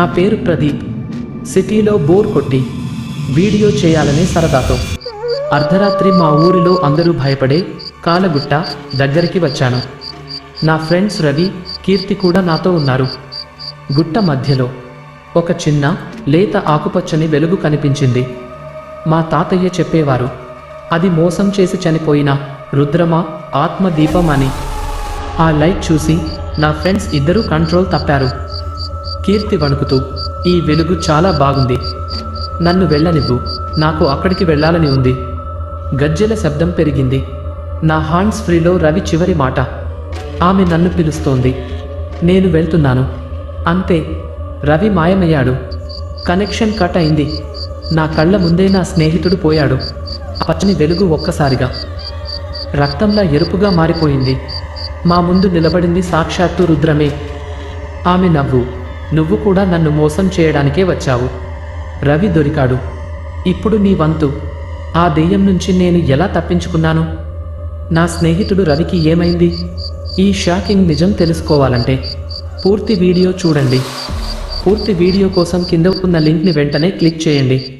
నా పేరు ప్రదీప్. సిటీలో బోర్ కొట్టి వీడియో చేయాలనే సరదాతో. అర్ధరాత్రి మా ఊరిలో అందరూ భయపడే కాలగుట్ట దగ్గరికి వచ్చాను. నా ఫ్రెండ్స్ రవి కీర్తి కూడా నాతో ఉన్నారు. గుట్ట మధ్యలో ఒక చిన్న లేత ఆకుపచ్చని వెలుగు కనిపించింది. మా తాతయ్య చెప్పేవారు అది మోసం చేసి చనిపోయిన రుద్రమ ఆత్మదీపం అని. ఆ లైట్ చూసి నా ఫ్రెండ్స్ ఇద్దరూ కంట్రోల్ తప్పారు. కీర్తి వణుకుతూ ఈ వెలుగు చాలా బాగుంది. నన్ను వెళ్ళనివ్వు. నాకు అక్కడికి వెళ్ళాలని ఉంది. గజ్జెల శబ్దం పెరిగింది. నా హ్యాండ్స్ ఫ్రీలో రవి చివరి మాట. ఆమె నన్ను పిలుస్తోంది. నేను వెళ్తున్నాను. అంతే. రవి మాయమయ్యాడు. కనెక్షన్ కట్ అయింది. నా కళ్ళ ముందే నా స్నేహితుడు పోయాడు. పచ్చని వెలుగు ఒక్కసారిగా. రక్తంలా ఎరుపుగా మారిపోయింది. మా ముందు నిలబడింది సాక్షాత్తు రుద్రమే. ఆమె నవ్వు. నువ్వు కూడా నన్ను మోసం చేయడానికే వచ్చావు. రవి దొరికాడు. ఇప్పుడు నీ వంతు. ఆ దెయ్యం నుంచి నేను ఎలా తప్పించుకున్నాను? నా స్నేహితుడు రవికి ఏమైంది? ఈ షాకింగ్ నిజం తెలుసుకోవాలంటే పూర్తి వీడియో చూడండి. పూర్తి వీడియో కోసం కింద ఉన్న లింక్ని వెంటనే క్లిక్ చేయండి.